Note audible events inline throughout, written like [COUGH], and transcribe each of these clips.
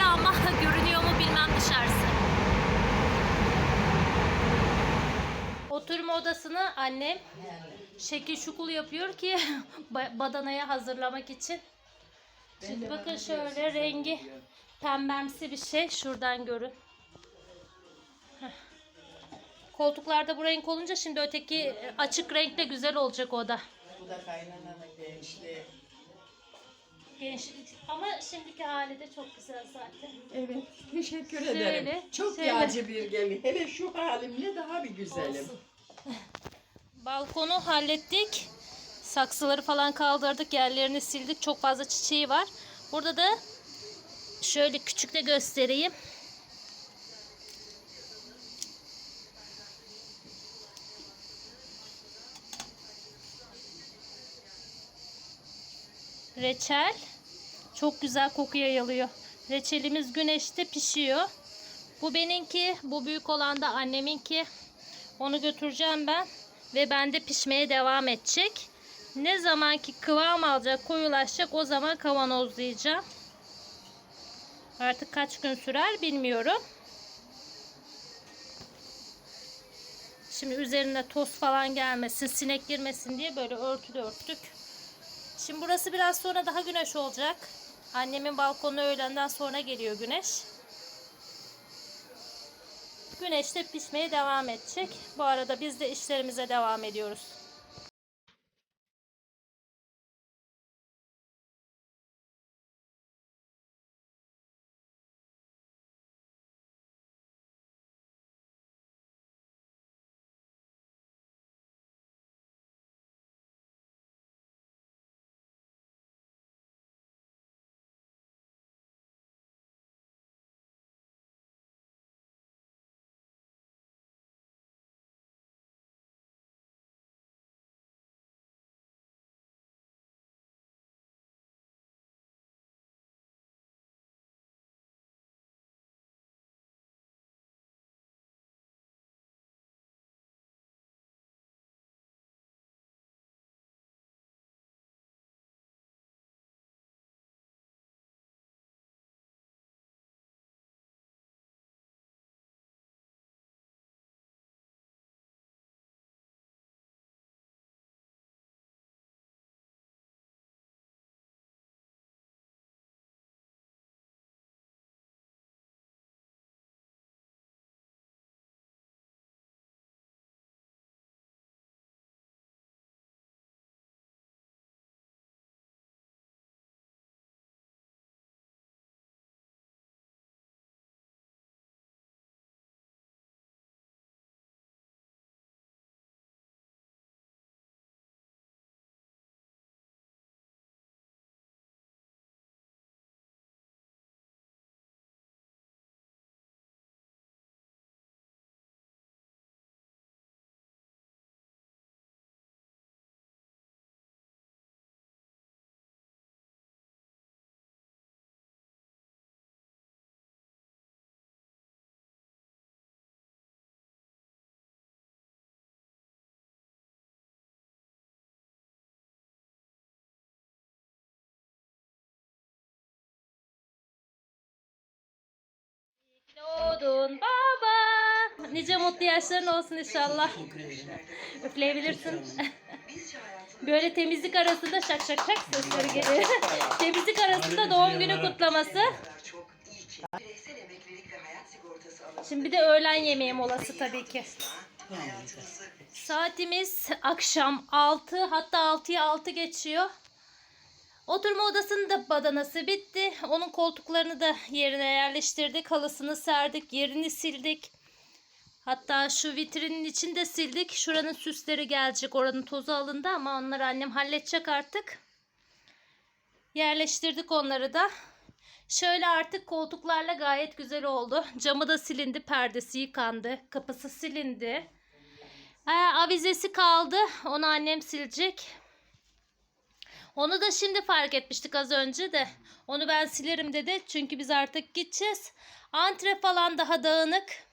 kirli ama görünüyor mu bilmem dışarısı. Oturma odasını annem şekil şukul yapıyor ki [LAUGHS] ba- badanaya hazırlamak için. Şimdi bakın şöyle rengi pembemsi bir şey. Şuradan görün. Heh. Koltuklarda bu renk olunca şimdi öteki açık renkle güzel olacak o da. Bu da kaynananın gençliği. Gençlik. Ama şimdiki hali de çok güzel zaten. Evet, teşekkür Şöyle, ederim. Çok şöyle. yağcı bir gelin. Hele şu halimle daha bir güzelim. Olsun. Balkonu hallettik. Saksıları falan kaldırdık. Yerlerini sildik. Çok fazla çiçeği var. Burada da şöyle küçük de göstereyim. Reçel. Çok güzel koku yayılıyor. Reçelimiz güneşte pişiyor. Bu benimki, bu büyük olan da anneminki. Onu götüreceğim ben ve bende pişmeye devam edecek. Ne zamanki kıvam alacak, koyulaşacak o zaman kavanozlayacağım. Artık kaç gün sürer bilmiyorum. Şimdi üzerine toz falan gelmesin, sinek girmesin diye böyle örtülü örttük. Şimdi burası biraz sonra daha güneş olacak. Annemin balkonu öğlenden sonra geliyor güneş. Güneşte pişmeye devam edecek. Bu arada biz de işlerimize devam ediyoruz. Doğdun baba. Nice mutlu yaşların olsun inşallah. Üfleyebilirsin. [LAUGHS] Böyle temizlik arasında şak şak şak sesleri geliyor. [LAUGHS] temizlik arasında doğum günü kutlaması. Şimdi bir de öğlen yemeği molası tabii ki. Saatimiz akşam 6 hatta 6'ya 6 geçiyor. Oturma odasının da badanası bitti. Onun koltuklarını da yerine yerleştirdik. Halısını serdik. Yerini sildik. Hatta şu vitrinin içini de sildik. Şuranın süsleri gelecek. Oranın tozu alındı ama onları annem halledecek artık. Yerleştirdik onları da. Şöyle artık koltuklarla gayet güzel oldu. Camı da silindi. Perdesi yıkandı. Kapısı silindi. Ee, avizesi kaldı. Onu annem silecek. Onu da şimdi fark etmiştik az önce de. Onu ben silerim dedi. Çünkü biz artık gideceğiz. Antre falan daha dağınık.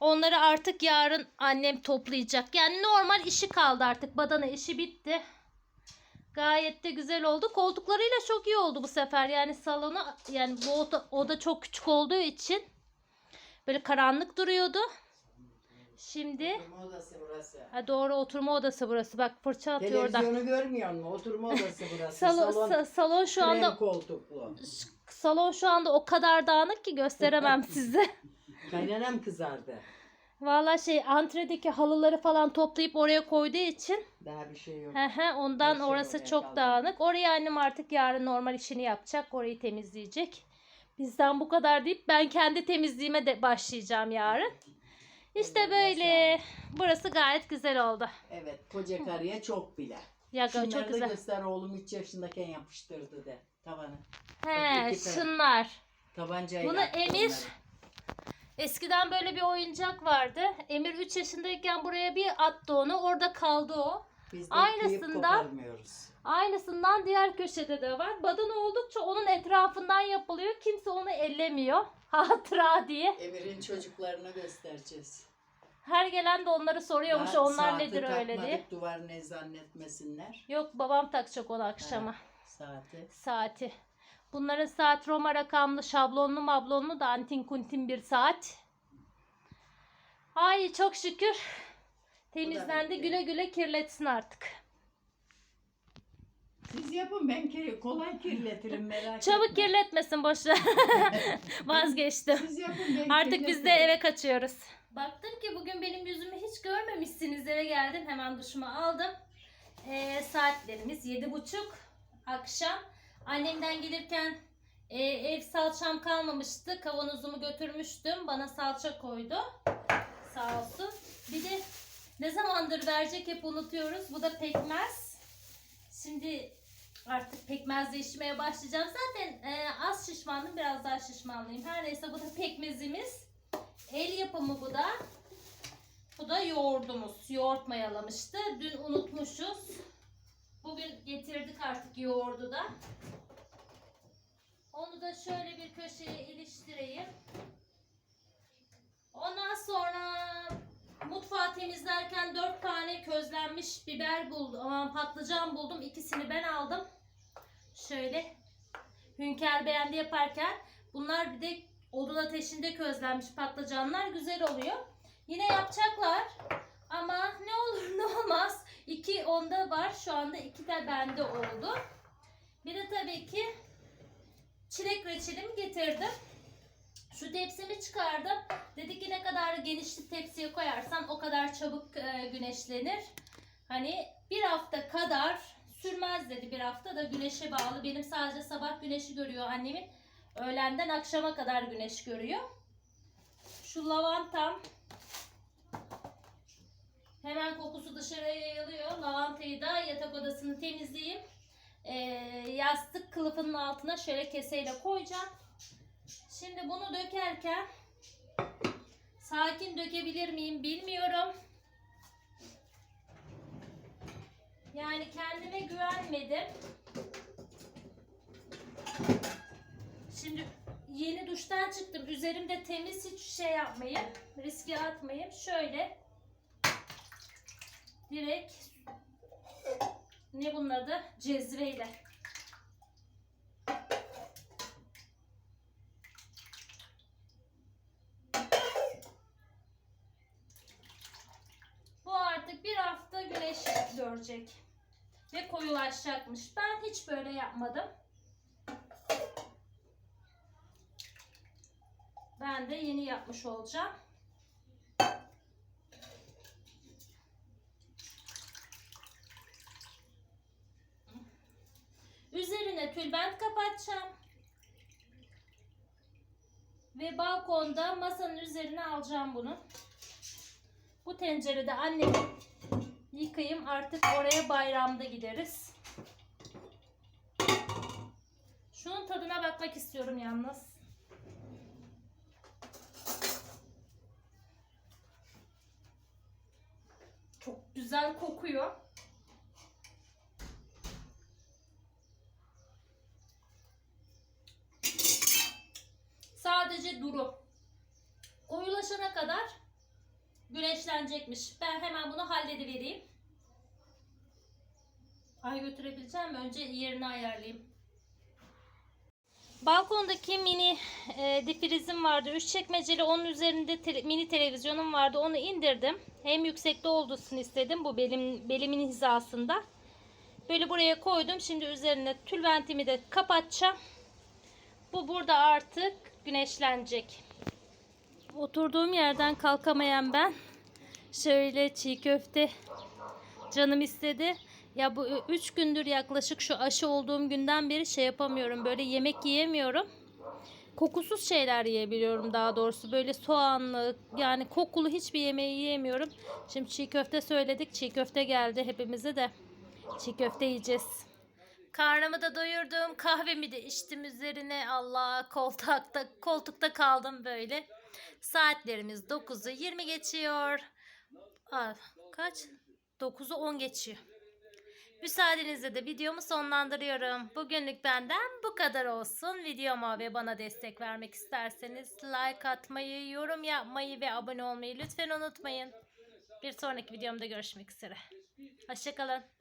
Onları artık yarın annem toplayacak. Yani normal işi kaldı artık. Badana işi bitti. Gayet de güzel oldu. Koltuklarıyla çok iyi oldu bu sefer. Yani salonu yani bu oda, oda çok küçük olduğu için böyle karanlık duruyordu. Şimdi Oturma odası burası. ha doğru oturma odası burası. Bak fırça atıyor orada. Televizyonu görmüyor musun? Oturma odası burası. [LAUGHS] Salon, Salon sa- salon şu anda koltuklu. salon şu anda o kadar dağınık ki gösteremem [LAUGHS] size. Kaynanam kızardı. Valla şey antredeki halıları falan toplayıp oraya koyduğu için Daha bir şey yok. he he, ondan şey orası oraya çok kaldı. dağınık. Oraya annem artık yarın normal işini yapacak. Orayı temizleyecek. Bizden bu kadar deyip ben kendi temizliğime de başlayacağım yarın. İşte böyle. Burası gayet güzel oldu. Evet koca karıya çok bile. Ya Şunları çok da güzel. göster oğlum 3 yaşındayken yapıştırdı de tavanı. He tane. şunlar. Tabancayla. Bunu Emir. Eskiden böyle bir oyuncak vardı. Emir 3 yaşındayken buraya bir attı onu. Orada kaldı o. Biz de aynısından-. Aynısından diğer köşede de var. Badana oldukça onun etrafından yapılıyor. Kimse onu ellemiyor. Hatıra diye. Emir'in çocuklarına göstereceğiz. Her gelen de onları soruyormuş. Ya, onlar saati nedir öyle takmadık, diye. Duvar ne zannetmesinler. Yok babam takacak onu akşama. Saati. Saati. Bunların saat Roma rakamlı şablonlu mablonlu da antin kuntin bir saat. Ay çok şükür. Temizlendi bitti. güle güle kirletsin artık. Siz yapın ben kir kolay kirletirim merak Çabuk etme. kirletmesin boşver. [LAUGHS] Vazgeçtim. Siz yapın ben Artık biz de kirletirim. eve kaçıyoruz. Baktım ki bugün benim yüzümü hiç görmemişsiniz. Eve geldim hemen duşumu aldım. Ee, saatlerimiz yedi buçuk akşam. Annemden gelirken e, ev salçam kalmamıştı. Kavanozumu götürmüştüm. Bana salça koydu. Sağ olsun. Bir de ne zamandır verecek hep unutuyoruz. Bu da pekmez. Şimdi artık pekmezle içmeye başlayacağım. Zaten e, az şişmandım. Biraz daha şişmanlıyım. Her neyse bu da pekmezimiz. El yapımı bu da. Bu da yoğurdumuz. Yoğurt mayalamıştı. Dün unutmuşuz. Bugün getirdik artık yoğurdu da. Onu da şöyle bir köşeye iliştireyim. Ondan sonra mutfağı temizlerken dört tane közlenmiş biber buldum. Aman patlıcan buldum. İkisini ben aldım. Şöyle Hünkar beğendi yaparken bunlar bir de odun ateşinde közlenmiş patlıcanlar güzel oluyor. Yine yapacaklar ama ne olur [LAUGHS] ne olmaz. İki onda var şu anda iki de bende oldu. Bir de tabii ki çilek reçelimi getirdim. Şu tepsimi çıkardım. Dedi ki ne kadar genişli tepsiye koyarsan o kadar çabuk e, güneşlenir. Hani bir hafta kadar sürmez dedi bir hafta da güneşe bağlı. Benim sadece sabah güneşi görüyor annemin. Öğlenden akşama kadar güneş görüyor. Şu lavantam hemen kokusu dışarıya yayılıyor. Lavantayı da yatak odasını temizleyeyim. Ee, yastık kılıfının altına şöyle keseyle koyacağım. Şimdi bunu dökerken sakin dökebilir miyim bilmiyorum. Yani kendime güvenmedim. Şimdi yeni duştan çıktım. Üzerimde temiz hiç şey yapmayayım. Riske atmayayım. Şöyle direkt ne bunun adı? Cezveyle. Bu artık bir hafta güneş görecek. Ve koyulaşacakmış. Ben hiç böyle yapmadım. Ben de yeni yapmış olacağım. Üzerine tülbent kapatacağım. Ve balkonda masanın üzerine alacağım bunu. Bu tencerede annemin yıkayayım artık oraya bayramda gideriz. Şunun tadına bakmak istiyorum yalnız. Çok güzel kokuyor. Sadece duru. Koyulaşana kadar güneşlenecekmiş. Ben hemen bunu halledivereyim. Ay götürebileceğim. Önce yerini ayarlayayım. Balkondaki mini e, difrizim vardı. Üç çekmeceli. Onun üzerinde tele- mini televizyonum vardı. Onu indirdim. Hem yüksekte olsun istedim. Bu belim, belimin hizasında. Böyle buraya koydum. Şimdi üzerine tülbentimi de kapatacağım. Bu burada artık güneşlenecek. Oturduğum yerden kalkamayan ben şöyle çiğ köfte canım istedi. Ya bu 3 gündür yaklaşık şu aşı olduğum günden beri şey yapamıyorum. Böyle yemek yiyemiyorum. Kokusuz şeyler yiyebiliyorum daha doğrusu. Böyle soğanlı yani kokulu hiçbir yemeği yiyemiyorum. Şimdi çiğ köfte söyledik. Çiğ köfte geldi hepimize de. Çiğ köfte yiyeceğiz. Karnımı da doyurdum. Kahvemi de içtim üzerine. Allah koltukta koltukta kaldım böyle. Saatlerimiz 9'u 20 geçiyor. Aa, kaç? 9'u 10 geçiyor. Müsaadenizle de videomu sonlandırıyorum. Bugünlük benden bu kadar olsun. Videoma ve bana destek vermek isterseniz like atmayı, yorum yapmayı ve abone olmayı lütfen unutmayın. Bir sonraki videomda görüşmek üzere. Hoşçakalın.